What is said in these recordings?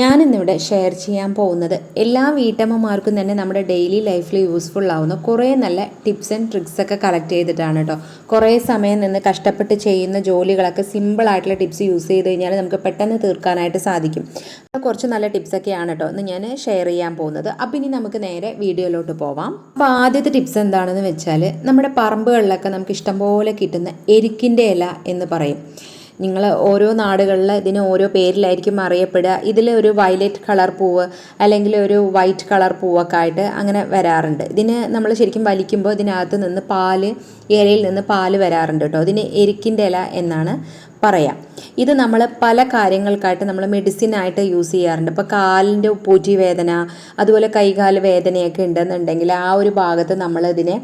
ഞാനിന്നിവിടെ ഷെയർ ചെയ്യാൻ പോകുന്നത് എല്ലാ വീട്ടമ്മമാർക്കും തന്നെ നമ്മുടെ ഡെയിലി ലൈഫിൽ യൂസ്ഫുൾ ആവുന്ന കുറേ നല്ല ടിപ്സ് ആൻഡ് ട്രിക്സ് ഒക്കെ കളക്ട് ചെയ്തിട്ടാണ് കേട്ടോ കുറേ സമയം നിന്ന് കഷ്ടപ്പെട്ട് ചെയ്യുന്ന ജോലികളൊക്കെ സിമ്പിൾ ആയിട്ടുള്ള ടിപ്സ് യൂസ് ചെയ്ത് കഴിഞ്ഞാൽ നമുക്ക് പെട്ടെന്ന് തീർക്കാനായിട്ട് സാധിക്കും. കുറച്ച് നല്ല ടിപ്സൊക്കെയാണ് കേട്ടോ ഇന്ന് ഞാൻ ഷെയർ ചെയ്യാൻ പോകുന്നത്. അപ്പം ഇനി നമുക്ക് നേരെ വീഡിയോയിലോട്ട് പോവാം. അപ്പോൾ ആദ്യത്തെ ടിപ്സ് എന്താണെന്ന് വെച്ചാൽ നമ്മുടെ പറമ്പുകളിലൊക്കെ നമുക്ക് ഇഷ്ടംപോലെ കിട്ടുന്ന എരിക്കിന്റെ ഇല എന്ന് പറയും. നിങ്ങൾ ഓരോ നാടുകളിൽ ഇതിന് ഓരോ പേരിലായിരിക്കും അറിയപ്പെടുക. ഇതിൽ ഒരു വയലറ്റ് കളർ പൂവ് അല്ലെങ്കിൽ ഒരു വൈറ്റ് കളർ പൂവൊക്കെ ആയിട്ട് അങ്ങനെ വരാറുണ്ട്. ഇതിന് നമ്മൾ ശരിക്കും വലിക്കുമ്പോൾ ഇതിനകത്ത് നിന്ന് പാൽ ഇലയിൽ നിന്ന് പാൽ വരാറുണ്ട് കേട്ടോ. ഇതിന് എരിക്കിന്റെ ഇല എന്നാണ് പറയാം. ഇത് നമ്മൾ പല കാര്യങ്ങൾക്കായിട്ട് നമ്മൾ മെഡിസിൻ ആയിട്ട് യൂസ് ചെയ്യാറുണ്ട്. ഇപ്പോൾ കാലിന്റെ പൂറ്റി വേദന അതുപോലെ കൈകാൽ വേദനയൊക്കെ ഉണ്ടെന്നുണ്ടെങ്കിൽ ആ ഒരു ഭാഗത്ത് നമ്മൾ ഇതിനെ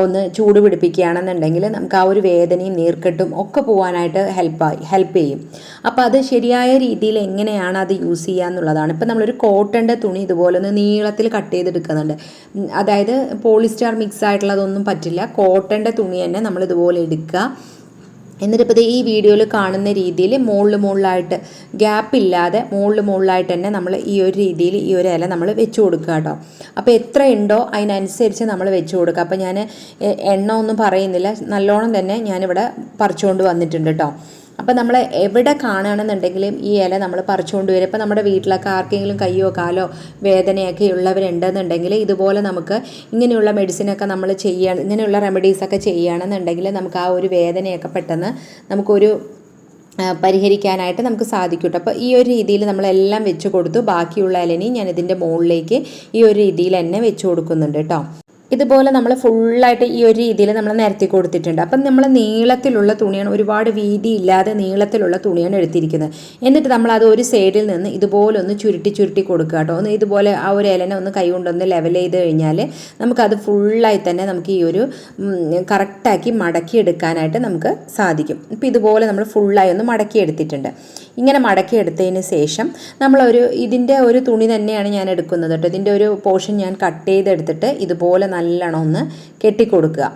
ഒന്ന് ചൂട് പിടിപ്പിക്കുകയാണെന്നുണ്ടെങ്കിൽ നമുക്ക് ആ ഒരു വേദനയും നീർക്കെട്ടും ഒക്കെ പോകാനായിട്ട് ഹെൽപ്പായി ഹെൽപ്പ് ചെയ്യും. അപ്പോൾ അത് ശരിയായ രീതിയിൽ എങ്ങനെയാണ് അത് യൂസ് ചെയ്യുക എന്നുള്ളതാണ്. ഇപ്പോൾ നമ്മളൊരു കോട്ടന്റെ തുണി ഇതുപോലെ ഒന്ന് നീളത്തിൽ കട്ട് ചെയ്തെടുക്കുന്നുണ്ട്. അതായത് പോളിസ്റ്റാർ മിക്സ് ആയിട്ടുള്ളതൊന്നും പറ്റില്ല. കോട്ടന്റെ തുണി തന്നെ നമ്മൾ ഇതുപോലെ എടുക്കുക. എന്നിട്ട് ഇപ്പോൾ ഈ വീഡിയോയിൽ കാണുന്ന രീതിയിൽ മുകളിൽ മുകളിലായിട്ട് ഗ്യാപ്പ് ഇല്ലാതെ മുകളിൽ മുകളിലായിട്ട് തന്നെ നമ്മൾ ഈ ഒരു രീതിയിൽ ഈ ഒരു ഇല നമ്മൾ വെച്ച് കൊടുക്കുക കേട്ടോ. അപ്പോൾ എത്ര ഉണ്ടോ അതിനനുസരിച്ച് നമ്മൾ വെച്ച് കൊടുക്കുക. അപ്പോൾ ഞാൻ എണ്ണ ഒന്നും പറയുന്നില്ല. നല്ലോണം തന്നെ ഞാനിവിടെ പറിച്ചുകൊണ്ട് വന്നിട്ടുണ്ട് കേട്ടോ. അപ്പോൾ നമ്മൾ എവിടെ കാണുകയാണെന്നുണ്ടെങ്കിലും ഈ ഇല നമ്മൾ പറിച്ചുകൊണ്ട് വരും. ഇപ്പോൾ നമ്മുടെ വീട്ടിലൊക്കെ ആർക്കെങ്കിലും കയ്യോ കാലോ വേദനയൊക്കെ ഉള്ളവരുണ്ടെന്നുണ്ടെങ്കിൽ ഇതുപോലെ നമുക്ക് ഇങ്ങനെയുള്ള മെഡിസിനൊക്കെ നമ്മൾ ചെയ്യുക ഇങ്ങനെയുള്ള റെമഡീസൊക്കെ ചെയ്യുകയാണെന്നുണ്ടെങ്കിൽ നമുക്ക് ആ ഒരു വേദനയൊക്കെ പെട്ടെന്ന് നമുക്കൊരു പരിഹരിക്കാനായിട്ട് നമുക്ക് സാധിക്കും കേട്ടോ അപ്പോൾ ഈ ഒരു രീതിയിൽ നമ്മളെല്ലാം വെച്ച് കൊടുത്തു. ബാക്കിയുള്ള ഇലനെയും ഞാൻ ഇതിന്റെ മുകളിലേക്ക് ഈ ഒരു രീതിയിൽ തന്നെ വെച്ച് കൊടുക്കുന്നുണ്ട് കേട്ടോ ഇതുപോലെ നമ്മൾ ഫുള്ളായിട്ട് ഈ ഒരു രീതിയിൽ നമ്മൾ നിരത്തി കൊടുത്തിട്ടുണ്ട്. അപ്പം നമ്മൾ നീളത്തിലുള്ള തുണിയാണ് ഒരുപാട് വീതി ഇല്ലാതെ നീളത്തിലുള്ള തുണിയാണ് എടുത്തിരിക്കുന്നത്. എന്നിട്ട് നമ്മൾ അത് ഒരു സൈഡിൽ നിന്ന് ഇതുപോലെ ഒന്ന് ചുരുട്ടി ചുരുട്ടി കൊടുക്കുക കേട്ടോ. ഒന്ന് ഇതുപോലെ ആ ഒരു ഇലനെ ഒന്ന് കൈ കൊണ്ടൊന്ന് ലെവൽ ചെയ്ത് കഴിഞ്ഞാൽ നമുക്കത് ഫുള്ളായി തന്നെ നമുക്ക് ഈ ഒരു കറക്റ്റാക്കി മടക്കി എടുക്കാനായിട്ട് നമുക്ക് സാധിക്കും. ഇപ്പം ഇതുപോലെ നമ്മൾ ഫുള്ളായി ഒന്ന് മടക്കി എടുത്തിട്ടുണ്ട് ഇങ്ങനെ മടക്കി എടുത്തതിന് ശേഷം നമ്മളൊരു ഇതിന്റെ ഒരു തുണി തന്നെയാണ് ഞാൻ എടുക്കുന്നത് കേട്ടോ. ഇതിന്റെ ഒരു പോർഷൻ ഞാൻ കട്ട് ചെയ്തെടുത്തിട്ട് ഇതുപോലെ നല്ലോണം ഒന്ന് കെട്ടിക്കൊടുക്കുക.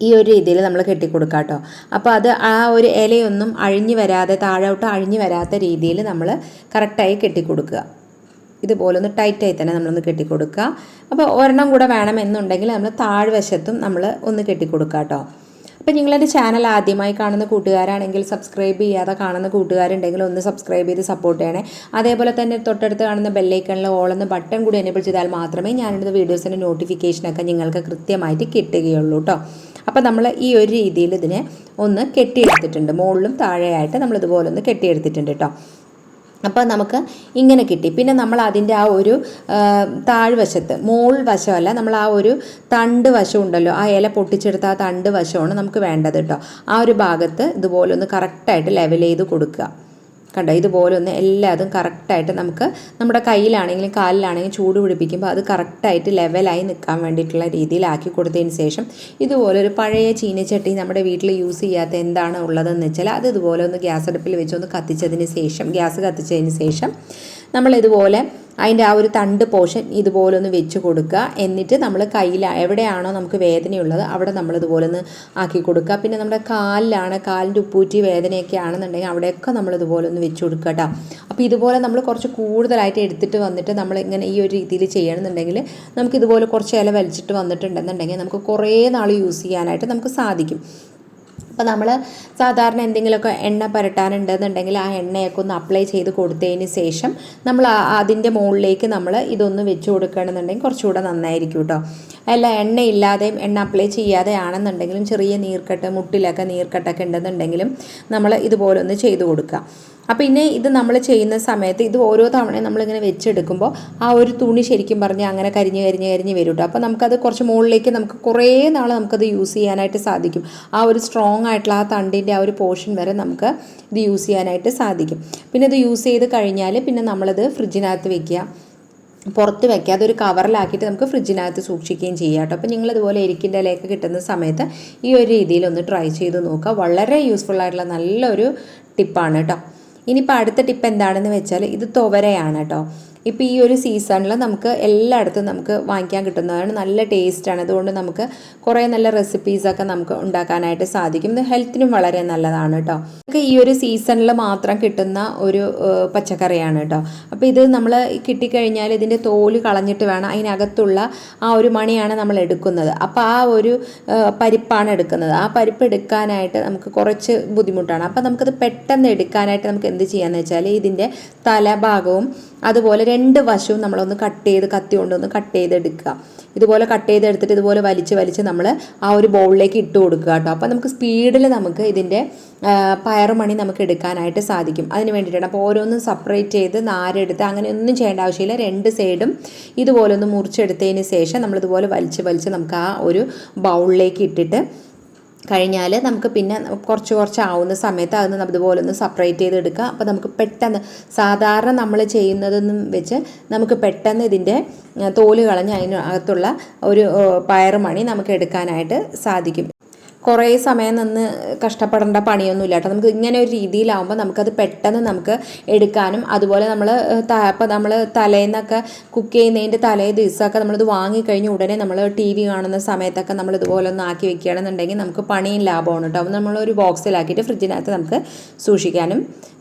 ഈ ഒരു രീതിയിൽ നമ്മൾ കെട്ടിക്കൊടുക്കുക കേട്ടോ അപ്പോൾ അത് ആ ഒരു ഇലയൊന്നും അഴിഞ്ഞു വരാതെ താഴോട്ട് അഴിഞ്ഞു വരാത്ത രീതിയിൽ നമ്മൾ കറക്റ്റായി കെട്ടിക്കൊടുക്കുക. ഇതുപോലെ ഒന്ന് ടൈറ്റായി തന്നെ നമ്മളൊന്ന് കെട്ടിക്കൊടുക്കുക. അപ്പോൾ ഒരെണ്ണം കൂടെ വേണമെന്നുണ്ടെങ്കിൽ നമ്മൾ താഴ്വശത്തും നമ്മൾ ഒന്ന് കെട്ടിക്കൊടുക്കുക കേട്ടോ അപ്പോൾ നിങ്ങളെന്റെ ചാനൽ ആദ്യമായി കാണുന്ന കൂട്ടുകാരാണെങ്കിൽ സബ്സ്ക്രൈബ് ചെയ്യാതെ കാണുന്ന കൂട്ടുകാരുണ്ടെങ്കിൽ ഒന്ന് സബ്സ്ക്രൈബ് ചെയ്ത് സപ്പോർട്ട് ചെയ്യണേ. അതേപോലെ തന്നെ തൊട്ടടുത്ത് കാണുന്ന ബെല്ലൈക്കണിൽ ഓളെന്ന് ബട്ടൺ കൂടി എനേബിൾ ചെയ്താൽ മാത്രമേ ഞാനിടുന്ന വീഡിയോസിന്റെ നോട്ടിഫിക്കേഷനൊക്കെ നിങ്ങൾക്ക് കൃത്യമായിട്ട് കിട്ടുകയുള്ളൂ കേട്ടോ അപ്പോൾ നമ്മൾ ഈ ഒരു രീതിയിൽ ഇതിനെ ഒന്ന് കെട്ടിയെടുത്തിട്ടുണ്ട്. മുകളിലും താഴെയായിട്ട് നമ്മൾ ഇതുപോലെ ഒന്ന് കെട്ടിയെടുത്തിട്ടുണ്ട് കേട്ടോ അപ്പോൾ നമുക്ക് ഇങ്ങനെ കിട്ടി. പിന്നെ നമ്മൾ അതിന്റെ ആ ഒരു താഴ്വശത്ത് മോൾ വശമല്ല നമ്മൾ ആ ഒരു തണ്ട് വശം ഉണ്ടല്ലോ ആ ഇല പൊട്ടിച്ചെടുത്ത ആ തണ്ട് വശമാണ് നമുക്ക് വേണ്ടത് കേട്ടോ. ആ ഒരു ഭാഗത്ത് ഇതുപോലെ ഒന്ന് കറക്റ്റായിട്ട് ലെവൽ ചെയ്ത് കൊടുക്കുക. കണ്ടോ ഇതുപോലെ ഒന്ന് എല്ലാതും കറക്റ്റായിട്ട് നമുക്ക് നമ്മുടെ കയ്യിലാണെങ്കിലും കാലിലാണെങ്കിലും ചൂട് പിടിപ്പിക്കുമ്പോൾ അത് കറക്റ്റായിട്ട് ലെവലായി നിൽക്കാൻ വേണ്ടിയിട്ടുള്ള രീതിയിലാക്കി കൊടുത്തതിന് ശേഷം ഇതുപോലെ ഒരു പഴയ ചീനച്ചട്ടി നമ്മുടെ വീട്ടിൽ യൂസ് ചെയ്യാത്ത എന്താണ് ഉള്ളതെന്ന് വെച്ചാൽ അത് ഇതുപോലെ ഒന്ന് ഗ്യാസ് അടുപ്പിൽ വെച്ച് ഒന്ന് കത്തിച്ചതിന് ശേഷം ഗ്യാസ് കത്തിച്ചതിന് ശേഷം നമ്മൾ ഇതുപോലെ അതിന്റെ ആ ഒരു തണ്ട് പോർഷൻ ഇതുപോലെ ഒന്ന് വെച്ച് കൊടുക്കുക. എന്നിട്ട് നമ്മൾ കയ്യിൽ എവിടെയാണോ നമുക്ക് വേദനയുള്ളത് അവിടെ നമ്മൾ ഇതുപോലെ ഒന്ന് ആക്കി കൊടുക്കുക. പിന്നെ നമ്മുടെ കാലിലാണ് കാലിന്റെ ഉപ്പൂറ്റി വേദനയൊക്കെ ആണെന്നുണ്ടെങ്കിൽ അവിടെയൊക്കെ നമ്മൾ ഇതുപോലെ ഒന്ന് വെച്ച് കൊടുക്കുക കേട്ടോ. അപ്പോൾ ഇതുപോലെ നമ്മൾ കുറച്ച് കൂടുതലായിട്ട് എടുത്തിട്ട് വന്നിട്ട് നമ്മൾ ഇങ്ങനെ ഈ ഒരു രീതിയിൽ ചെയ്യണമെന്നുണ്ടെങ്കിൽ നമുക്ക് ഇതുപോലെ കുറച്ച് ഇല വലിച്ചിട്ട് വന്നിട്ടുണ്ടെന്നുണ്ടെങ്കിൽ നമുക്ക് കുറേ നാൾ യൂസ് ചെയ്യാനായിട്ട് നമുക്ക് സാധിക്കും. അപ്പോൾ നമ്മൾ സാധാരണ എന്തെങ്കിലുമൊക്കെ എണ്ണ പുരട്ടാനുണ്ടെന്നുണ്ടെങ്കിൽ ആ എണ്ണയൊക്കെ ഒന്ന് അപ്ലൈ ചെയ്ത് കൊടുത്തതിന് ശേഷം നമ്മൾ അതിന്റെ മുകളിലേക്ക് നമ്മൾ ഇതൊന്ന് വെച്ച് കൊടുക്കുകയാണെന്നുണ്ടെങ്കിൽ കുറച്ചുകൂടെ നന്നായിരിക്കും കേട്ടോ അല്ല എണ്ണ ഇല്ലാതെയും എണ്ണ അപ്ലൈ ചെയ്യാതെ ആണെന്നുണ്ടെങ്കിലും ചെറിയ നീർക്കെട്ട് മുട്ടിലൊക്കെ നീർക്കെട്ടൊക്കെ ഉണ്ടെന്നുണ്ടെങ്കിലും നമ്മൾ ഇതുപോലെ ഒന്ന് ചെയ്ത് കൊടുക്കുക. അപ്പോൾ പിന്നെ ഇത് നമ്മൾ ചെയ്യുന്ന സമയത്ത് ഇത് ഓരോ തവണയും നമ്മളിങ്ങനെ വെച്ചെടുക്കുമ്പോൾ ആ ഒരു തുണി ശരിക്കും പറഞ്ഞാൽ അങ്ങനെ കരിഞ്ഞ് കരിഞ്ഞ് കരിഞ്ഞ് വരും കേട്ടോ അപ്പോൾ നമുക്കത് കുറച്ച് മുകളിലേക്ക് നമുക്ക് കുറേ നാൾ നമുക്കത് യൂസ് ചെയ്യാനായിട്ട് സാധിക്കും. ആ ഒരു സ്ട്രോങ് ആയിട്ടുള്ള ആ തണ്ടിന്റെ ആ ഒരു പോർഷൻ വരെ നമുക്ക് ഇത് യൂസ് ചെയ്യാനായിട്ട് സാധിക്കും. പിന്നെ ഇത് യൂസ് ചെയ്ത് കഴിഞ്ഞാൽ പിന്നെ നമ്മളത് ഫ്രിഡ്ജിനകത്ത് വെക്കുക. പുറത്ത് വെക്കാതെ ഒരു കവറിലാക്കിയിട്ട് നമുക്ക് ഫ്രിഡ്ജിനകത്ത് സൂക്ഷിക്കുകയും ചെയ്യാം കേട്ടോ അപ്പോൾ നിങ്ങൾ ഇതുപോലെ എരിക്കിന്റെ ഇലയൊക്കെ കിട്ടുന്ന സമയത്ത് ഈ ഒരു രീതിയിൽ ഒന്ന് ട്രൈ ചെയ്ത് നോക്കുക. വളരെ യൂസ്ഫുൾ ആയിട്ടുള്ള നല്ലൊരു ടിപ്പാണ് കേട്ടോ ഇനിയിപ്പോൾ അടുത്ത ടിപ്പ് എന്താണെന്ന് വെച്ചാൽ ഇത് തുവരയാണ് കേട്ടോ ഇപ്പോൾ ഈ ഒരു സീസണിൽ നമുക്ക് എല്ലായിടത്തും നമുക്ക് വാങ്ങിക്കാൻ കിട്ടുന്നതാണ്. നല്ല ടേസ്റ്റാണ് അതുകൊണ്ട് നമുക്ക് കുറേ നല്ല റെസിപ്പീസൊക്കെ നമുക്ക് ഉണ്ടാക്കാനായിട്ട് സാധിക്കും. ഇത് ഹെൽത്തിനും വളരെ നല്ലതാണ് കേട്ടോ നമുക്ക് ഈ ഒരു സീസണിൽ മാത്രം കിട്ടുന്ന ഒരു പച്ചക്കറിയാണ് കേട്ടോ അപ്പോൾ ഇത് നമ്മൾ കിട്ടിക്കഴിഞ്ഞാൽ ഇതിന്റെ തോൽ കളഞ്ഞിട്ട് വേണം അതിനകത്തുള്ള ആ ഒരു മണിയാണ് നമ്മൾ എടുക്കുന്നത്. അപ്പോൾ ആ ഒരു പരിപ്പാണ് എടുക്കുന്നത്. ആ പരിപ്പ് എടുക്കാനായിട്ട് നമുക്ക് കുറച്ച് ബുദ്ധിമുട്ടാണ്. അപ്പോൾ നമുക്കത് പെട്ടെന്ന് എടുക്കാനായിട്ട് നമുക്ക് എന്ത് ചെയ്യാന്ന് വെച്ചാൽ ഇതിന്റെ തലഭാഗവും അതുപോലെ രണ്ട് വശവും നമ്മളൊന്ന് കട്ട് ചെയ്ത് കത്തി കൊണ്ടൊന്ന് കട്ട് ചെയ്തെടുക്കുക. ഇതുപോലെ കട്ട് ചെയ്തെടുത്തിട്ട് ഇതുപോലെ വലിച്ച് വലിച്ച് നമ്മൾ ആ ഒരു ബൗളിലേക്ക് ഇട്ട് കൊടുക്കുക കേട്ടോ. അപ്പോൾ നമുക്ക് സ്പീഡിൽ നമുക്ക് ഇതിന്റെ പയറുമണി നമുക്ക് എടുക്കാനായിട്ട് സാധിക്കും. അതിന് വേണ്ടിയിട്ടാണ്. അപ്പോൾ ഓരോന്നും സെപ്പറേറ്റ് ചെയ്ത് നാരെടുത്ത് അങ്ങനെ ഒന്നും ചെയ്യേണ്ട ആവശ്യമില്ല. രണ്ട് സൈഡും ഇതുപോലെ ഒന്ന് മുറിച്ചെടുത്തതിന് ശേഷം നമ്മളിതുപോലെ വലിച്ച് വലിച്ച് നമുക്ക് ആ ഒരു ബൗളിലേക്ക് ഇട്ടിട്ട് കഴിഞ്ഞാൽ നമുക്ക് പിന്നെ കുറച്ച് കുറച്ച് ആവുന്ന സമയത്ത് നമ്മൾ ഇതുപോലെ ഒന്ന് സെപ്പറേറ്റ് ചെയ്ത് എടുക്കുക അപ്പോൾ നമുക്ക് പെട്ടെന്ന് സാധാരണ നമ്മൾ ചെയ്യുന്നതെന്നും വെച്ച് നമുക്ക് പെട്ടെന്ന് ഇതിന്റെ തോൽ കളഞ്ഞ് അതിനകത്തുള്ള ഒരു പയറുമണി നമുക്ക് എടുക്കാനായിട്ട് സാധിക്കും. കുറേ സമയം നിന്ന് കഷ്ടപ്പെടേണ്ട പണിയൊന്നുമില്ല കേട്ടോ. നമുക്ക് ഇങ്ങനെ ഒരു രീതിയിലാവുമ്പോൾ നമുക്കത് പെട്ടെന്ന് നമുക്ക് എടുക്കാനും അതുപോലെ നമ്മൾ അപ്പോൾ നമ്മൾ തലേന്നൊക്കെ കുക്ക് ചെയ്യുന്നതിന്റെ തലേ ദിവസമൊക്കെ നമ്മളിത് വാങ്ങിക്കഴിഞ്ഞ് ഉടനെ നമ്മൾ ടി വി കാണുന്ന സമയത്തൊക്കെ നമ്മൾ ഇതുപോലെ ഒന്ന് ആക്കി വെക്കുകയാണെന്നുണ്ടെങ്കിൽ നമുക്ക് പണിയും ലാഭമാണ് കേട്ടോ. അപ്പോൾ നമ്മളൊരു ബോക്സിലാക്കിയിട്ട് ഫ്രിഡ്ജിനകത്ത് നമുക്ക് സൂക്ഷിക്കാനും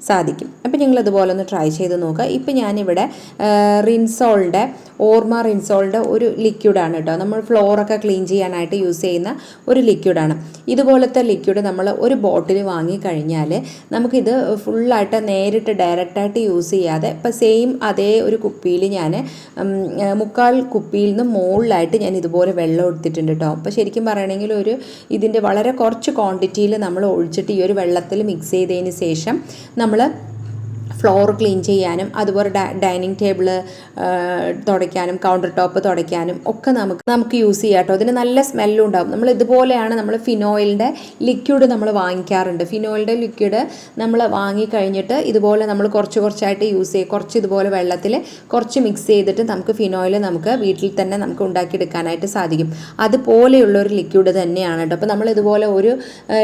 സാധിക്കും. അപ്പോൾ നിങ്ങൾ ഇതുപോലെ ഒന്ന് ട്രൈ ചെയ്ത് നോക്കുക. ഇപ്പോൾ ഞാനിവിടെ റിൻസോളിന്റെ ഓർമ റിൻസോളിന്റെ ഒരു ലിക്വിഡാണ് കേട്ടോ. നമ്മൾ ഫ്ലോറൊക്കെ ക്ലീൻ ചെയ്യാനായിട്ട് യൂസ് ചെയ്യുന്ന ഒരു ലിക്വിഡാണ്. ഇതുപോലത്തെ ലിക്വിഡ് നമ്മൾ ഒരു ബോട്ടിൽ വാങ്ങിക്കഴിഞ്ഞാൽ നമുക്കിത് ഫുള്ളായിട്ട് നേരിട്ട് ഡയറക്റ്റായിട്ട് യൂസ് ചെയ്യാതെ ഇപ്പം സെയിം അതേ ഒരു കുപ്പിയിൽ ഞാൻ മുക്കാൽ കുപ്പിയിൽ നിന്ന് മുകളിലായിട്ട് ഞാൻ ഇതുപോലെ വെള്ളം എടുത്തിട്ടുണ്ട് കേട്ടോ അപ്പോൾ ശരിക്കും പറയണമെങ്കിൽ ഒരു ഇതിന്റെ വളരെ കുറച്ച് ക്വാണ്ടിറ്റിയിൽ നമ്മൾ ഒഴിച്ചിട്ട് ഈ ഒരു വെള്ളത്തിൽ മിക്സ് ചെയ്തതിന് ശേഷം നമ്മൾ ഫ്ലോർ ക്ലീൻ ചെയ്യാനും അതുപോലെ ഡൈനിങ് ടേബിൾ തുടയ്ക്കാനും കൗണ്ടർ ടോപ്പ് തുടയ്ക്കാനും ഒക്കെ നമുക്ക് നമുക്ക് യൂസ് ചെയ്യാം കേട്ടോ. അതിന് നല്ല സ്മെല്ലും ഉണ്ടാവും. നമ്മൾ ഇതുപോലെയാണ് നമ്മൾ ഫിനോയിലിന്റെ ലിക്വിഡ് നമ്മൾ വാങ്ങിക്കാറുണ്ട്. ഫിനോയിലിന്റെ ലിക്വിഡ് നമ്മൾ വാങ്ങിക്കഴിഞ്ഞിട്ട് ഇതുപോലെ നമ്മൾ കുറച്ച് കുറച്ചായിട്ട് യൂസ് ചെയ്യും. കുറച്ച് ഇതുപോലെ വെള്ളത്തിൽ കുറച്ച് മിക്സ് ചെയ്തിട്ട് നമുക്ക് ഫിനോയിൽ നമുക്ക് വീട്ടിൽ തന്നെ നമുക്ക് ഉണ്ടാക്കിയെടുക്കാനായിട്ട് സാധിക്കും. അതുപോലെയുള്ള ഒരു ലിക്വിഡ് തന്നെയാണ് കേട്ടോ. അപ്പോൾ നമ്മൾ ഇതുപോലെ ഒരു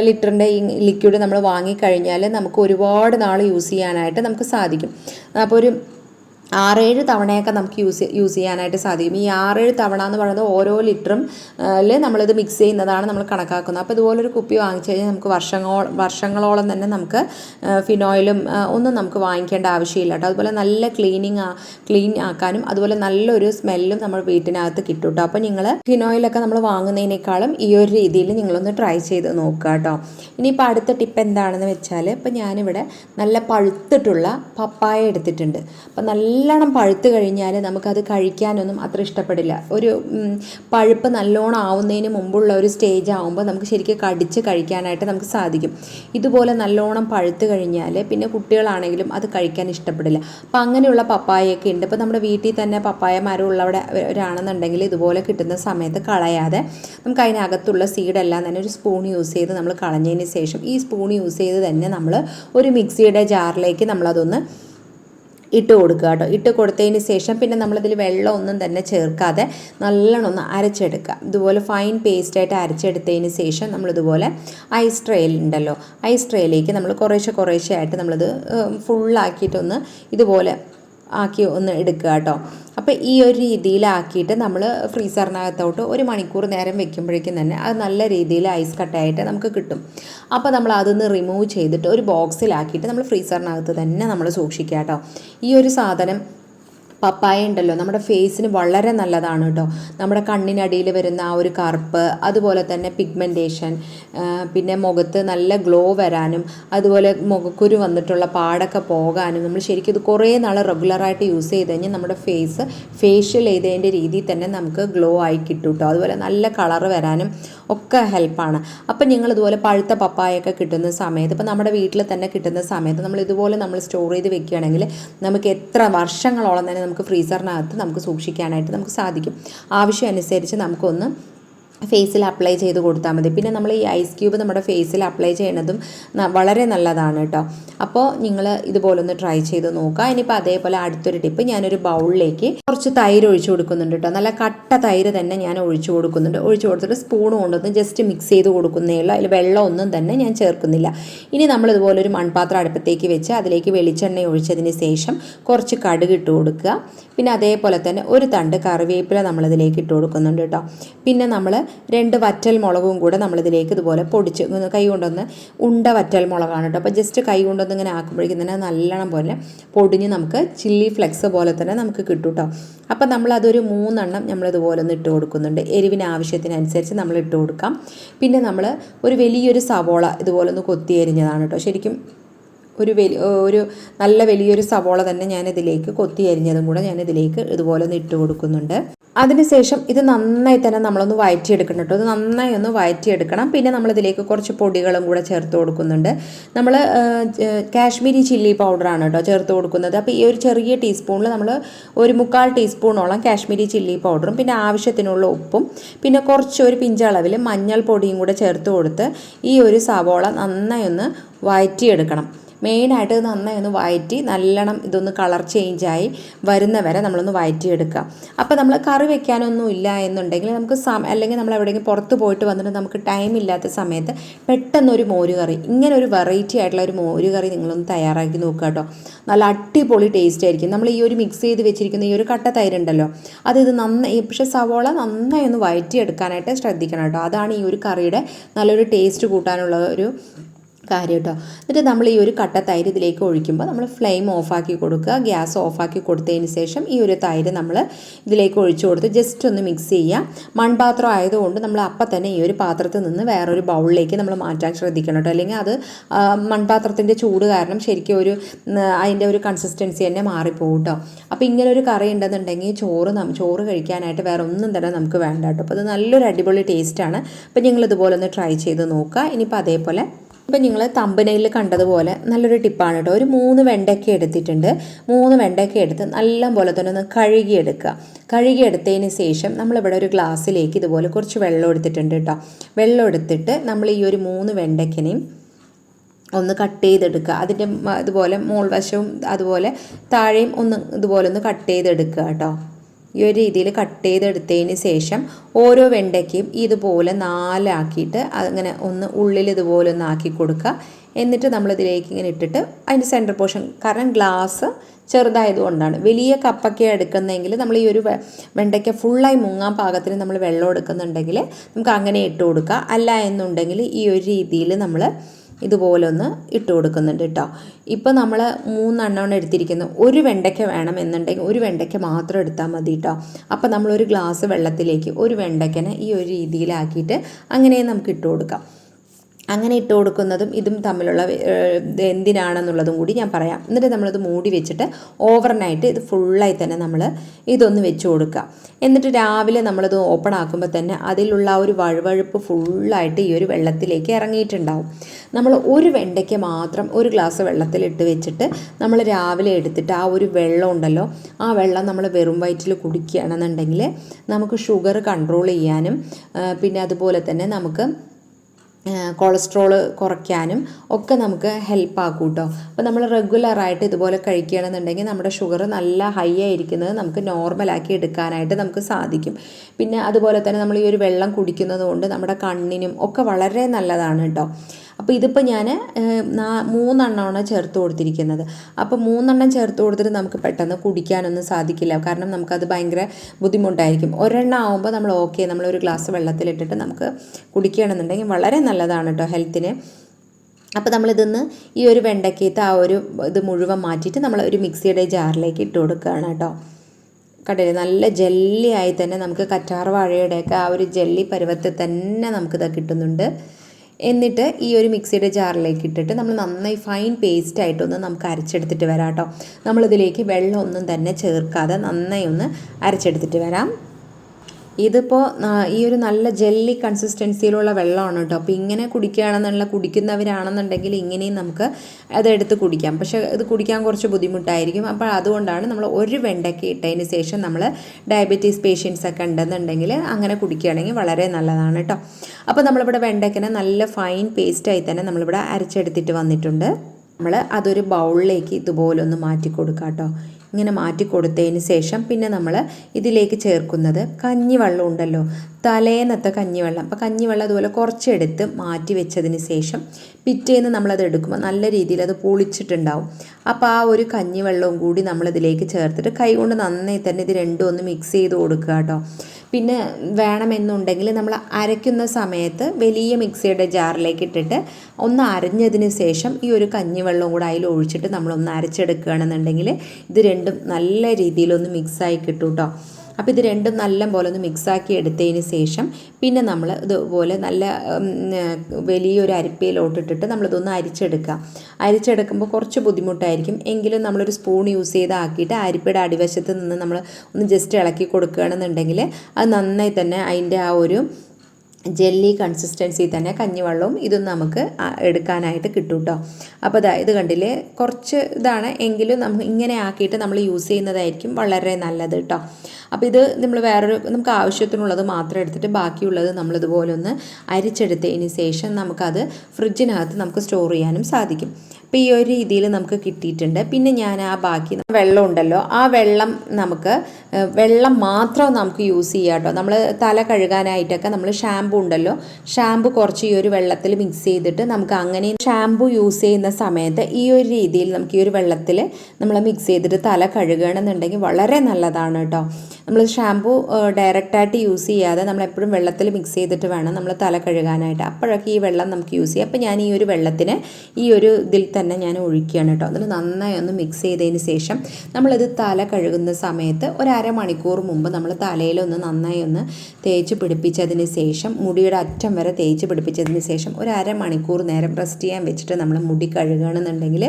ലിറ്ററിന്റെ ലിക്വിഡ് നമ്മൾ വാങ്ങിക്കഴിഞ്ഞാൽ നമുക്ക് ഒരുപാട് നാൾ യൂസ് ചെയ്യാനായിട്ട് നമുക്ക് സാധിക്കും. അപ്പോൾ ഒരു ആറേഴ് തവണയൊക്കെ നമുക്ക് യൂസ് യൂസ് ചെയ്യാനായിട്ട് സാധിക്കും. ഈ ആറേഴ് തവണ എന്ന് പറയുന്നത് ഓരോ ലിറ്ററും നമ്മളിത് മിക്സ് ചെയ്യുന്നതാണ് നമ്മൾ കണക്കാക്കുന്നത്. അപ്പോൾ ഇതുപോലൊരു കുപ്പി വാങ്ങിച്ചു കഴിഞ്ഞാൽ നമുക്ക് വർഷങ്ങളോളം വർഷങ്ങളോളം തന്നെ നമുക്ക് ഫിനോയിലും ഒന്നും നമുക്ക് വാങ്ങിക്കേണ്ട ആവശ്യമില്ല കേട്ടോ. അതുപോലെ നല്ല ക്ലീനിങ് ക്ലീൻ ആക്കാനും അതുപോലെ നല്ലൊരു സ്മെല്ലും നമ്മൾ വീട്ടിനകത്ത് കിട്ടും കേട്ടോ. അപ്പോൾ നിങ്ങൾ ഫിനോയിലൊക്കെ നമ്മൾ വാങ്ങുന്നതിനേക്കാളും ഈ ഒരു രീതിയിൽ നിങ്ങളൊന്ന് ട്രൈ ചെയ്ത് നോക്കുക കേട്ടോ. ഇനിയിപ്പോൾ അടുത്ത ടിപ്പ് എന്താണെന്ന് വെച്ചാൽ ഇപ്പോൾ ഞാനിവിടെ നല്ല പഴുത്തിട്ടുള്ള പപ്പായ എടുത്തിട്ടുണ്ട്. അപ്പം നല്ലോണം പഴുത്ത് കഴിഞ്ഞാൽ നമുക്കത് കഴിക്കാനൊന്നും അത്ര ഇഷ്ടപ്പെടില്ല. ഒരു പഴുപ്പ് നല്ലോണം ആവുന്നതിന് മുമ്പുള്ള ഒരു സ്റ്റേജ് ആകുമ്പോൾ നമുക്ക് ശരിക്കും കടിച്ച് കഴിക്കാനായിട്ട് നമുക്ക് സാധിക്കും. ഇതുപോലെ നല്ലോണം പഴുത്ത് കഴിഞ്ഞാൽ പിന്നെ കുട്ടികളാണെങ്കിലും അത് കഴിക്കാൻ ഇഷ്ടപ്പെടില്ല. അപ്പം അങ്ങനെയുള്ള പപ്പായൊക്കെ ഉണ്ട്. ഇപ്പോൾ നമ്മുടെ വീട്ടിൽ തന്നെ പപ്പായ മരം ഉള്ളവരാണെന്നുണ്ടെങ്കിൽ ഇതുപോലെ കിട്ടുന്ന സമയത്ത് കളയാതെ നമുക്ക് അതിനകത്തുള്ള സീഡെല്ലാം തന്നെ ഒരു സ്പൂൺ യൂസ് ചെയ്ത് നമ്മൾ കളഞ്ഞതിന് ശേഷം ഈ സ്പൂൺ യൂസ് ചെയ്ത് തന്നെ നമ്മൾ ഒരു മിക്സിയുടെ ജാറിലേക്ക് നമ്മളതൊന്ന് ഇട്ട് കൊടുക്കുക കേട്ടോ. ഇട്ട് കൊടുത്തതിന് ശേഷം പിന്നെ നമ്മളതിൽ വെള്ളം ഒന്നും തന്നെ ചേർക്കാതെ നല്ലോണം ഒന്ന് അരച്ചെടുക്കുക. ഇതുപോലെ ഫൈൻ പേസ്റ്റായിട്ട് അരച്ചെടുത്തതിന് ശേഷം നമ്മളിതുപോലെ ഐസ് ട്രേയിൽ ഉണ്ടല്ലോ. ഐസ് ട്രേയിലേക്ക് നമ്മൾ കുറേശ്ശെ കുറേശ്ശെ ആയിട്ട് നമ്മളിത് ഫുള്ളാക്കിയിട്ടൊന്ന് ഇതുപോലെ ആക്കി ഒന്ന് എടുക്കുക കേട്ടോ. അപ്പോൾ ഈ ഒരു രീതിയിലാക്കിയിട്ട് നമ്മൾ ഫ്രീസറിനകത്തോട്ട് ഒരു മണിക്കൂർ നേരം വെക്കുമ്പോഴേക്കും തന്നെ അത് നല്ല രീതിയിൽ ഐസ് കട്ടായിട്ട് നമുക്ക് കിട്ടും. അപ്പോൾ നമ്മൾ അതൊന്ന് റിമൂവ് ചെയ്തിട്ട് ഒരു ബോക്സിലാക്കിയിട്ട് നമ്മൾ ഫ്രീസറിനകത്ത് തന്നെ നമ്മൾ സൂക്ഷിക്കുക കേട്ടോ. ഈ ഒരു സാധനം പപ്പായ ഉണ്ടല്ലോ നമ്മുടെ ഫേസിന് വളരെ നല്ലതാണ് കേട്ടോ. നമ്മുടെ കണ്ണിനടിയിൽ വരുന്ന ആ ഒരു കറുപ്പ് അതുപോലെ തന്നെ പിഗ്മെന്റേഷൻ പിന്നെ മുഖത്ത് നല്ല ഗ്ലോ വരാനും അതുപോലെ മുഖക്കുരു വന്നിട്ടുള്ള പാടൊക്കെ പോകാനും നമ്മൾ ശരിക്കും ഇത് കുറേ നാൾ റെഗുലറായിട്ട് യൂസ് ചെയ്ത് കഴിഞ്ഞാൽ നമ്മുടെ ഫേസ് ഫേഷ്യൽ ചെയ്തതിന്റെ രീതിയിൽ തന്നെ നമുക്ക് ഗ്ലോ ആയി കിട്ടും കേട്ടോ. അതുപോലെ നല്ല കളർ വരാനും ഒക്കെ ഹെൽപ്പാണ് അപ്പം നിങ്ങൾ ഇതുപോലെ പഴുത്ത പപ്പായൊക്കെ കിട്ടുന്ന സമയത്ത് ഇപ്പം നമ്മുടെ വീട്ടിൽ തന്നെ കിട്ടുന്ന സമയത്ത് നമ്മൾ ഇതുപോലെ നമ്മൾ സ്റ്റോർ ചെയ്ത് വെക്കുകയാണെങ്കിൽ നമുക്ക് എത്ര വർഷങ്ങളോളം തന്നെ നമുക്ക് ഫ്രീസറിനകത്ത് നമുക്ക് സൂക്ഷിക്കാനായിട്ട് നമുക്ക് സാധിക്കും. ആവശ്യം അനുസരിച്ച് നമുക്കൊന്ന് ഫേസിൽ അപ്ലൈ ചെയ്ത് കൊടുത്താൽ മതി. പിന്നെ നമ്മൾ ഈ ഐസ് ക്യൂബ് നമ്മുടെ ഫേസിൽ അപ്ലൈ ചെയ്യണതും വളരെ നല്ലതാണ് കേട്ടോ. അപ്പോൾ നിങ്ങൾ ഇതുപോലെ ഒന്ന് ട്രൈ ചെയ്ത് നോക്കുക. ഇനിയിപ്പോൾ അതേപോലെ അടുത്തൊരു ടിപ്പ് ഞാനൊരു ബൗളിലേക്ക് കുറച്ച് തൈര് ഒഴിച്ചു കൊടുക്കുന്നുണ്ട് കേട്ടോ. നല്ല കട്ട തൈര് തന്നെ ഞാൻ ഒഴിച്ചു കൊടുക്കുന്നുണ്ട്. ഒഴിച്ചു കൊടുത്തിട്ട് സ്പൂൺ കൊണ്ടൊന്ന് ജസ്റ്റ് മിക്സ് ചെയ്ത് കൊടുക്കുന്നേ ഉള്ളൂ. അതിൽ വെള്ളമൊന്നും തന്നെ ഞാൻ ചേർക്കുന്നില്ല. ഇനി നമ്മൾ ഇതുപോലെ ഒരു മൺപാത്രം അടുപ്പത്തേക്ക് വെച്ച് അതിലേക്ക് വെളിച്ചെണ്ണ ഒഴിച്ചതിന് ശേഷം കുറച്ച് കടുക് ഇട്ട് കൊടുക്കുക. പിന്നെ അതേപോലെ തന്നെ ഒരു തണ്ട് കറിവേപ്പില നമ്മളിതിലേക്ക് ഇട്ട് കൊടുക്കുന്നുണ്ട് കേട്ടോ. പിന്നെ നമ്മൾ രണ്ട് വറ്റൽ മുളകും കൂടെ നമ്മളിതിലേക്ക് ഇതുപോലെ പൊടിച്ച് കൈ കൊണ്ടൊന്ന് ഉണ്ട വറ്റൽ മുളകാണ് കേട്ടോ. അപ്പോൾ ജസ്റ്റ് കൈ കൊണ്ടൊന്ന് ഇങ്ങനെ ആക്കുമ്പോഴേക്കും തന്നെ നല്ലോണം പോലെ പൊടിഞ്ഞ് നമുക്ക് ചില്ലി ഫ്ലെക്സ് പോലെ തന്നെ നമുക്ക് കിട്ടും കേട്ടോ അപ്പോൾ നമ്മളതൊരു മൂന്നെണ്ണം നമ്മളിതുപോലെ ഒന്ന് ഇട്ട് കൊടുക്കുന്നുണ്ട്. എരിവിന് ആവശ്യത്തിനനുസരിച്ച് നമ്മൾ ഇട്ട് കൊടുക്കാം. പിന്നെ നമ്മൾ ഒരു വലിയൊരു സവോള ഇതുപോലെ ഒന്ന് കൊത്തി എരിഞ്ഞതാണ് കേട്ടോ. ശരിക്കും ഒരു വലിയ ഒരു നല്ല വലിയൊരു സവോള തന്നെ ഞാൻ ഇതിലേക്ക് കൊത്തി അരിഞ്ഞതും കൂടെ ഞാൻ ഇതിലേക്ക് ഇതുപോലെ ഒന്ന് ഇട്ട് കൊടുക്കുന്നുണ്ട്. അതിനുശേഷം ഇത് നന്നായി തന്നെ നമ്മളൊന്ന് വഴറ്റിയെടുക്കണം കേട്ടോ. ഇത് നന്നായി ഒന്ന് വഴറ്റിയെടുക്കണം പിന്നെ നമ്മളിതിലേക്ക് കുറച്ച് പൊടികളും കൂടെ ചേർത്ത് കൊടുക്കുന്നുണ്ട്. നമ്മൾ കാശ്മീരി ചില്ലി പൗഡറാണ് കേട്ടോ ചേർത്ത് കൊടുക്കുന്നത്. അപ്പോൾ ഈ ഒരു ചെറിയ ടീസ്പൂണിൽ നമ്മൾ ഒരു മുക്കാൽ ടീസ്പൂണോളം കാശ്മീരി ചില്ലി പൗഡറും പിന്നെ ആവശ്യത്തിനുള്ള ഉപ്പും പിന്നെ കുറച്ച് ഒരു പിഞ്ചളവിൽ മഞ്ഞൾ പൊടിയും കൂടെ ചേർത്ത് കൊടുത്ത് ഈ ഒരു സവോള നന്നായി ഒന്ന് വഴറ്റിയെടുക്കണം മെയിനായിട്ട് ഇത് നന്നായി ഒന്ന് വഴറ്റി നല്ലോണം ഇതൊന്ന് കളർ ചേഞ്ചായി വരുന്ന വരെ നമ്മളൊന്ന് വഴറ്റിയെടുക്കുക അപ്പോൾ നമ്മൾ കറി വെക്കാനൊന്നും ഇല്ല എന്നുണ്ടെങ്കിൽ നമുക്ക് സമ അല്ലെങ്കിൽ നമ്മൾ എവിടെയെങ്കിലും പുറത്ത് പോയിട്ട് വന്നിട്ട് നമുക്ക് ടൈം ഇല്ലാത്ത സമയത്ത് പെട്ടെന്നൊരു മോര് കറി ഇങ്ങനെ ഒരു വെറൈറ്റി ആയിട്ടുള്ള ഒരു മോര് കറി നിങ്ങളൊന്ന് തയ്യാറാക്കി നോക്കുക കേട്ടോ. നല്ല അടിപൊളി ടേസ്റ്റ് ആയിരിക്കും. നമ്മൾ ഈ ഒരു മിക്സ് ചെയ്ത് വെച്ചിരിക്കുന്ന ഈ ഒരു കട്ട തൈരുണ്ടല്ലോ അത് ഇത് നന്നായി പക്ഷേ സവോള നന്നായി ഒന്ന് വഴറ്റിയെടുക്കാനായിട്ട് ശ്രദ്ധിക്കണം കേട്ടോ. അതാണ് ഈ ഒരു കറിയുടെ നല്ലൊരു ടേസ്റ്റ് കൂട്ടാനുള്ള ഒരു കാര്യം കേട്ടോ എന്നിട്ട് നമ്മൾ ഈ ഒരു കട്ട തൈര് ഇതിലേക്ക് ഒഴിക്കുമ്പോൾ നമ്മൾ ഫ്ലെയിം ഓഫാക്കി കൊടുക്കുക. ഗ്യാസ് ഓഫാക്കി കൊടുത്തതിന് ശേഷം ഈ ഒരു തൈര് നമ്മൾ ഇതിലേക്ക് ഒഴിച്ചു കൊടുത്ത് ജസ്റ്റ് ഒന്ന് മിക്സ് ചെയ്യുക മൺപാത്രം ആയതുകൊണ്ട് നമ്മൾ അപ്പം തന്നെ ഈ ഒരു പാത്രത്തിൽ നിന്ന് വേറൊരു ബൗളിലേക്ക് നമ്മൾ മാറ്റാൻ ശ്രദ്ധിക്കണം കേട്ടോ അല്ലെങ്കിൽ അത് മൺപാത്രത്തിന്റെ ചൂട് കാരണം ശരിക്കും ഒരു അതിന്റെ ഒരു കൺസിസ്റ്റൻസി തന്നെ മാറിപ്പോകും കേട്ടോ അപ്പോൾ ഇങ്ങനെ ഒരു കറി ഉണ്ടെന്നുണ്ടെങ്കിൽ ചോറ് ചോറ് കഴിക്കാനായിട്ട് വേറെ ഒന്നും തന്നെ നമുക്ക് വേണ്ട കേട്ടോ അപ്പോൾ അത് നല്ലൊരു അടിപൊളി ടേസ്റ്റാണ് അപ്പോൾ നിങ്ങൾ ഇതുപോലെ ഒന്ന് ട്രൈ ചെയ്ത് നോക്കുക. ഇനിയിപ്പോൾ അതേപോലെ ഇപ്പം നിങ്ങൾ തമ്പനയിൽ കണ്ടതുപോലെ നല്ലൊരു ടിപ്പാണ് കേട്ടോ ഒരു മൂന്ന് വെണ്ടയ്ക്ക എടുത്തിട്ടുണ്ട്. മൂന്ന് വെണ്ടയ്ക്ക എടുത്ത് നല്ല പോലെ തന്നെ ഒന്ന് കഴുകിയെടുക്കുക. കഴുകിയെടുത്തതിന് ശേഷം നമ്മളിവിടെ ഒരു ഗ്ലാസ്സിലേക്ക് ഇതുപോലെ കുറച്ച് വെള്ളം എടുത്തിട്ടുണ്ട് കേട്ടോ വെള്ളം എടുത്തിട്ട് നമ്മൾ ഈ ഒരു മൂന്ന് വെണ്ടയ്ക്കനെയും ഒന്ന് കട്ട് ചെയ്തെടുക്കുക. അതിന്റെ ഇതുപോലെ മോൾവശവും അതുപോലെ താഴെയും ഒന്ന് ഇതുപോലെ ഒന്ന് കട്ട് ചെയ്തെടുക്കുക കേട്ടോ ഈ ഒരു രീതിയിൽ കട്ട് ചെയ്തെടുത്തതിന് ശേഷം ഓരോ വെണ്ടയ്ക്കയും ഇതുപോലെ നാലാക്കിയിട്ട് അങ്ങനെ ഒന്ന് ഉള്ളിൽ ഇതുപോലെ ഒന്ന് ആക്കി കൊടുക്കുക. എന്നിട്ട് നമ്മളിതിലേക്ക് ഇങ്ങനെ ഇട്ടിട്ട് അതിന്റെ സെന്റർ പോർഷൻ കാരണം ഗ്ലാസ് ചെറുതായതുകൊണ്ടാണ് വലിയ കപ്പൊക്കെ എടുക്കുന്നതെങ്കിൽ നമ്മൾ ഈ ഒരു വെണ്ടയ്ക്ക ഫുള്ളായി മുങ്ങാൻ പാകത്തിന് നമ്മൾ വെള്ളം എടുക്കുന്നുണ്ടെങ്കിൽ നമുക്ക് അങ്ങനെ ഇട്ട് കൊടുക്കുക. അല്ല എന്നുണ്ടെങ്കിൽ ഈ ഒരു രീതിയിൽ നമ്മൾ ഇതുപോലെ ഒന്ന് ഇട്ട് കൊടുക്കുന്നുണ്ട് കേട്ടോ ഇപ്പോൾ നമ്മൾ മൂന്നെണ്ണമാണ് എടുത്തിരിക്കുന്നത്. ഒരു വെണ്ടയ്ക്ക വേണം എന്നുണ്ടെങ്കിൽ ഒരു വെണ്ടയ്ക്ക മാത്രം എടുത്താൽ മതി കേട്ടോ അപ്പോൾ നമ്മളൊരു ഗ്ലാസ് വെള്ളത്തിലേക്ക് ഒരു വെണ്ടയ്ക്കനെ ഈ ഒരു രീതിയിലാക്കിയിട്ട് അങ്ങനെ നമുക്ക് ഇട്ട് കൊടുക്കാം. അങ്ങനെ ഇട്ട് കൊടുക്കുന്നതും ഇതും തമ്മിലുള്ള എന്തിനാണെന്നുള്ളതും കൂടി ഞാൻ പറയാം. എന്നിട്ട് നമ്മളിത് മൂടി വെച്ചിട്ട് ഓവർനൈറ്റ് ഇത് ഫുള്ളായി തന്നെ നമ്മൾ ഇതൊന്ന് വെച്ച് കൊടുക്കുക. എന്നിട്ട് രാവിലെ നമ്മളിത് ഓപ്പൺ ആക്കുമ്പോൾ തന്നെ അതിലുള്ള ആ ഒരു വഴുവഴുപ്പ് ഫുള്ളായിട്ട് ഈ ഒരു വെള്ളത്തിലേക്ക് ഇറങ്ങിയിട്ടുണ്ടാവും. നമ്മൾ ഒരു വെണ്ടയ്ക്ക് മാത്രം ഒരു ഗ്ലാസ് വെള്ളത്തിലിട്ട് വെച്ചിട്ട് നമ്മൾ രാവിലെ എടുത്തിട്ട് ആ ഒരു വെള്ളം ഉണ്ടല്ലോ ആ വെള്ളം നമ്മൾ വെറും വയറ്റിൽ കുടിക്കുകയാണെന്നുണ്ടെങ്കിൽ നമുക്ക് ഷുഗർ കൺട്രോൾ ചെയ്യാനും പിന്നെ അതുപോലെ തന്നെ നമുക്ക് കൊളസ്ട്രോൾ കുറയ്ക്കാനും ഒക്കെ നമുക്ക് ഹെൽപ്പ് ആക്കും കേട്ടോ അപ്പോൾ നമ്മൾ റെഗുലറായിട്ട് ഇതുപോലെ കഴിക്കുകയാണെന്നുണ്ടെങ്കിൽ നമ്മുടെ ഷുഗർ നല്ല ഹൈ ആയിരിക്കുന്നത് നമുക്ക് നോർമലാക്കി എടുക്കാനായിട്ട് നമുക്ക് സാധിക്കും. പിന്നെ അതുപോലെ തന്നെ നമ്മൾ ഈ ഒരു വെള്ളം കുടിക്കുന്നത് കൊണ്ട് നമ്മുടെ കണ്ണിനും ഒക്കെ വളരെ നല്ലതാണ് കേട്ടോ. അപ്പോൾ ഇതിപ്പോൾ ഞാൻ മൂന്നെണ്ണമാണ് ചേർത്ത് കൊടുത്തിരിക്കുന്നത്. അപ്പോൾ മൂന്നെണ്ണം ചേർത്ത് കൊടുത്തിട്ട് നമുക്ക് പെട്ടെന്ന് കുടിക്കാനൊന്നും സാധിക്കില്ല. കാരണം നമുക്കത് ഭയങ്കര ബുദ്ധിമുട്ടായിരിക്കും. ഒരെണ്ണം ആകുമ്പോൾ നമ്മൾ ഓക്കെ നമ്മളൊരു ഗ്ലാസ് വെള്ളത്തിലിട്ടിട്ട് നമുക്ക് കുടിക്കുകയാണെന്നുണ്ടെങ്കിൽ വളരെ നല്ലതാണ് കേട്ടോ ഹെൽത്തിന്. അപ്പോൾ നമ്മളിതൊന്ന് ഈ ഒരു വെണ്ടയ്ക്കത്തെ ആ ഒരു ഇത് മുഴുവൻ മാറ്റിയിട്ട് നമ്മൾ ഒരു മിക്സിയുടെ ജാറിലേക്ക് ഇട്ട് കൊടുക്കുകയാണ് കേട്ടോ കണ്ടില്ലേ? നല്ല ജെല്ലി ആയി തന്നെ നമുക്ക് കറ്റാർ വാഴയുടെയൊക്കെ ആ ഒരു ജെല്ലി പരുവത്തിൽ തന്നെ നമുക്കിത് കിട്ടുന്നുണ്ട്. എന്നിട്ട് ഈ ഒരു മിക്സിയുടെ ജാറിലേക്ക് ഇട്ടിട്ട് നമ്മൾ നന്നായി ഫൈൻ പേസ്റ്റ് ആയിട്ടൊന്ന് നമുക്ക് അരച്ചെടുത്തിട്ട് വരാം കേട്ടോ. നമ്മളിതിലേക്ക് വെള്ളമൊന്നും തന്നെ ചേർക്കാതെ നന്നായി ഒന്ന് അരച്ചെടുത്തിട്ട് വരാം. ഇതിപ്പോൾ ഈ ഒരു നല്ല ജെല്ലി കൺസിസ്റ്റൻസിയിലുള്ള വെള്ളമാണ് കേട്ടോ. അപ്പോൾ ഇങ്ങനെ കുടിക്കുകയാണെന്നുള്ള കുടിക്കുന്നവരാണെന്നുണ്ടെങ്കിൽ ഇങ്ങനെയും നമുക്ക് അതെടുത്ത് കുടിക്കാം. പക്ഷേ ഇത് കുടിക്കാൻ കുറച്ച് ബുദ്ധിമുട്ടായിരിക്കും. അപ്പോൾ അതുകൊണ്ടാണ് നമ്മൾ ഒരു വെണ്ടയ്ക്ക് ഇട്ടതിന് ശേഷം നമ്മൾ ഡയബറ്റീസ് പേഷ്യൻസ് ഒക്കെ ഉണ്ടെന്നുണ്ടെങ്കിൽ അങ്ങനെ കുടിക്കുകയാണെങ്കിൽ വളരെ നല്ലതാണ് കേട്ടോ. അപ്പോൾ നമ്മളിവിടെ വെണ്ടയ്ക്കനെ നല്ല ഫൈൻ പേസ്റ്റായി തന്നെ നമ്മളിവിടെ അരച്ചെടുത്തിട്ട് വന്നിട്ടുണ്ട്. നമ്മൾ അതൊരു ബൗളിലേക്ക് ഇതുപോലെ ഒന്ന് മാറ്റി കൊടുക്കാം കേട്ടോ. ഇങ്ങനെ മാറ്റി കൊടുത്തതിന് ശേഷം പിന്നെ നമ്മൾ ഇതിലേക്ക് ചേർക്കുന്നത് കഞ്ഞിവെള്ളം ഉണ്ടല്ലോ. തലേന്നത്തെ കഞ്ഞിവെള്ളം. അപ്പോൾ കഞ്ഞിവെള്ളം അതുപോലെ കുറച്ചെടുത്ത് മാറ്റി വെച്ചതിന് ശേഷം പിറ്റേന്ന് നമ്മളത് എടുക്കുമ്പോൾ നല്ല രീതിയിൽ അത് പൊളിച്ചിട്ടുണ്ടാവും. അപ്പോൾ ആ ഒരു കഞ്ഞിവെള്ളവും കൂടി നമ്മളിതിലേക്ക് ചേർത്തിട്ട് കൈ കൊണ്ട് നന്നായി തന്നെ ഇത് രണ്ടും ഒന്ന് മിക്സ് ചെയ്ത് കൊടുക്കുക കേട്ടോ. പിന്നെ വേണമെന്നുണ്ടെങ്കിൽ നമ്മൾ അരയ്ക്കുന്ന സമയത്ത് വലിയ മിക്സിയുടെ ജാറിലേക്ക് ഇട്ടിട്ട് ഒന്ന് അരഞ്ഞതിന് ശേഷം ഈ ഒരു കഞ്ഞിവെള്ളവും കൂടെ അതിൽ ഒഴിച്ചിട്ട് നമ്മളൊന്ന് അരച്ചെടുക്കുകയാണെന്നുണ്ടെങ്കിൽ ഇത് രണ്ടും നല്ല രീതിയിലൊന്ന് മിക്സായി കിട്ടും കേട്ടോ. അപ്പോൾ ഇത് രണ്ടും നല്ല പോലെ ഒന്ന് മിക്സാക്കി എടുത്തതിന് ശേഷം പിന്നെ നമ്മൾ ഇതുപോലെ നല്ല വലിയൊരു അരിപ്പയിലോട്ടിട്ടിട്ട് നമ്മളിതൊന്ന് അരിച്ചെടുക്കുക. അരിച്ചെടുക്കുമ്പോൾ കുറച്ച് ബുദ്ധിമുട്ടായിരിക്കും. എങ്കിലും നമ്മളൊരു സ്പൂൺ യൂസ് ചെയ്ത് ആക്കിയിട്ട് അരിപ്പയുടെ അടിവശത്ത് നിന്ന് നമ്മൾ ഒന്ന് ജസ്റ്റ് ഇളക്കി കൊടുക്കുകയാണെന്നുണ്ടെങ്കിൽ അത് നന്നായി തന്നെ അതിന്റെ ആ ഒരു ജെല്ലി കൺസിസ്റ്റൻസി തന്നെ കഞ്ഞിവെള്ളവും ഇതും നമുക്ക് എടുക്കാനായിട്ട് കിട്ടും കേട്ടോ അപ്പോൾ ഇതാ ഇത് കണ്ടില്ലേ? കുറച്ച് ഇതാണ് എങ്കിലും നമുക്ക് ഇങ്ങനെ ആക്കിയിട്ട് നമ്മൾ യൂസ് ചെയ്യുന്നതായിരിക്കും വളരെ നല്ലത് കേട്ടോ അപ്പോൾ ഇത് നമ്മൾ വേറൊരു നമുക്ക് ആവശ്യത്തിനുള്ളത് മാത്രം എടുത്തിട്ട് ബാക്കിയുള്ളത് നമ്മളിതുപോലെ ഒന്ന് അരിച്ചെടുത്തതിന് ശേഷം നമുക്കത് ഫ്രിഡ്ജിനകത്ത് നമുക്ക് സ്റ്റോർ ചെയ്യാനും സാധിക്കും. അപ്പോൾ ഈ ഒരു രീതിയിൽ നമുക്ക് കിട്ടിയിട്ടുണ്ട്. പിന്നെ ഞാൻ ആ ബാക്കി വെള്ളം ഉണ്ടല്ലോ ആ വെള്ളം നമുക്ക് വെള്ളം മാത്രം നമുക്ക് യൂസ് ചെയ്യാം കേട്ടോ. നമ്മൾ തല കഴുകാനായിട്ടൊക്കെ നമ്മൾ ഷാമ്പു ഉണ്ടല്ലോ ഷാമ്പു കുറച്ച് ഈ ഒരു വെള്ളത്തിൽ മിക്സ് ചെയ്തിട്ട് നമുക്ക് അങ്ങനെ ഷാമ്പു യൂസ് ചെയ്യുന്ന സമയത്ത് ഈ ഒരു രീതിയിൽ നമുക്ക് ഈ ഒരു വെള്ളത്തിൽ നമ്മൾ മിക്സ് ചെയ്തിട്ട് തല കഴുകണമെന്നുണ്ടെങ്കിൽ വളരെ നല്ലതാണ് കേട്ടോ. നമ്മൾ ഷാമ്പു ഡയറക്റ്റായിട്ട് യൂസ് ചെയ്യാതെ നമ്മൾ എപ്പോഴും വെള്ളത്തിൽ മിക്സ് ചെയ്തിട്ട് വേണം നമ്മൾ തല കഴുകാനായിട്ട്. അപ്പോഴൊക്കെ ഈ വെള്ളം നമുക്ക് യൂസ് ചെയ്യാം. അപ്പോൾ ഞാൻ ഈ ഒരു വെള്ളത്തിന് ഈ ഒരു ഇതിൽ തന്നെ ഞാൻ ഒഴിക്കുകയാണ് കേട്ടോ. അതിൽ നന്നായി ഒന്ന് മിക്സ് ചെയ്തതിന് ശേഷം നമ്മളിത് തല കഴുകുന്ന സമയത്ത് ഒരു അരമണിക്കൂർ മുമ്പ് നമ്മൾ തലയിലൊന്ന് നന്നായി ഒന്ന് തേച്ച് പിടിപ്പിച്ചതിന് ശേഷം മുടിയുടെ അറ്റം വരെ തേച്ച് പിടിപ്പിച്ചതിന് ശേഷം ഒരു അരമണിക്കൂർ നേരം റെസ്റ്റ് ചെയ്യാൻ വെച്ചിട്ട് നമ്മൾ മുടി കഴുകണമെന്നുണ്ടെങ്കിൽ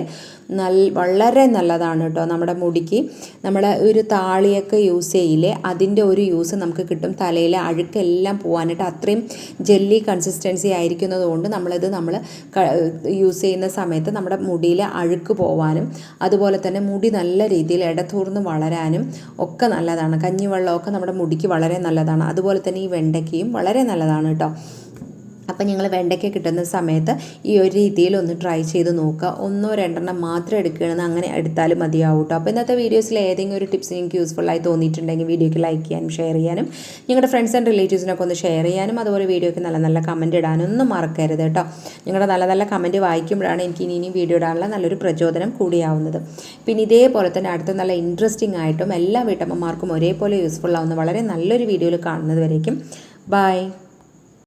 നല്ല വളരെ നല്ലതാണ് കേട്ടോ. നമ്മുടെ മുടിക്ക് നമ്മൾ ഒരു താളിയൊക്കെ യൂസ് ചെയ്യില്ലേ അതിന്റെ ഒരു യൂസ് നമുക്ക് കിട്ടും. തലയിലെ അഴുക്കെല്ലാം പോകാനായിട്ട് അത്രയും ജെല്ലി കൺസിസ്റ്റൻസി ആയിരിക്കുന്നതുകൊണ്ട് നമ്മളിത് നമ്മൾ യൂസ് ചെയ്യുന്ന സമയത്ത് നമ്മുടെ മുടിയിലെ അഴുക്ക് പോവാനും അതുപോലെ തന്നെ മുടി നല്ല രീതിയിൽ ഇടതൂർന്ന് വളരാനും ഒക്കെ നല്ലതാണ്. കഞ്ഞിവെള്ളമൊക്കെ നമ്മുടെ മുടിക്ക് വളരെ നല്ലതാണ്. അതുപോലെ തന്നെ ഈ വെണ്ടയ്ക്കയും വളരെ നല്ലതാണ് കേട്ടോ. അപ്പം നിങ്ങൾ വെണ്ടയ്ക്ക കിട്ടുന്ന സമയത്ത് ഈ ഒരു രീതിയിൽ ഒന്ന് ട്രൈ ചെയ്ത് നോക്കുക. ഒന്നോ രണ്ടെണ്ണം മാത്രം എടുക്കുകയാണെന്ന് അങ്ങനെ എടുത്താലും മതിയാവും കേട്ടോ അപ്പോൾ ഇന്നത്തെ വീഡിയോസിൽ ഏതെങ്കിലും ഒരു ടിപ്സ് നിങ്ങൾക്ക് യൂസ്ഫുള്ളായി തോന്നിയിട്ടുണ്ടെങ്കിൽ വീഡിയോയ്ക്ക് ലൈക്ക് ചെയ്യാനും ഷെയർ ചെയ്യാനും നിങ്ങളുടെ ഫ്രണ്ട്സ് ആൻഡ് റിലേറ്റീവ്സിനൊക്കെ ഒന്ന് ഷെയർ ചെയ്യാനും അതുപോലെ വീഡിയോയ്ക്ക് നല്ല നല്ല കമന്റ് ഇടാനൊന്നും മറക്കരുത് കേട്ടോ നിങ്ങളുടെ നല്ല നല്ല കമന്റ് വായിക്കുമ്പോഴാണ് എനിക്ക് ഇനി ഇനി വീഡിയോ ഇടാനുള്ള നല്ലൊരു പ്രചോദനം കൂടിയാവുന്നത്. പിന്നെ ഇതേപോലെ തന്നെ അടുത്ത നല്ല ഇൻട്രസ്റ്റിംഗ് ആയിട്ടും എല്ലാ വീട്ടമ്മമാർക്കും ഒരേപോലെ യൂസ്ഫുൾ ആവുന്ന വളരെ നല്ലൊരു വീഡിയോയിൽ കാണുന്നത് വരേക്കും. ബൈ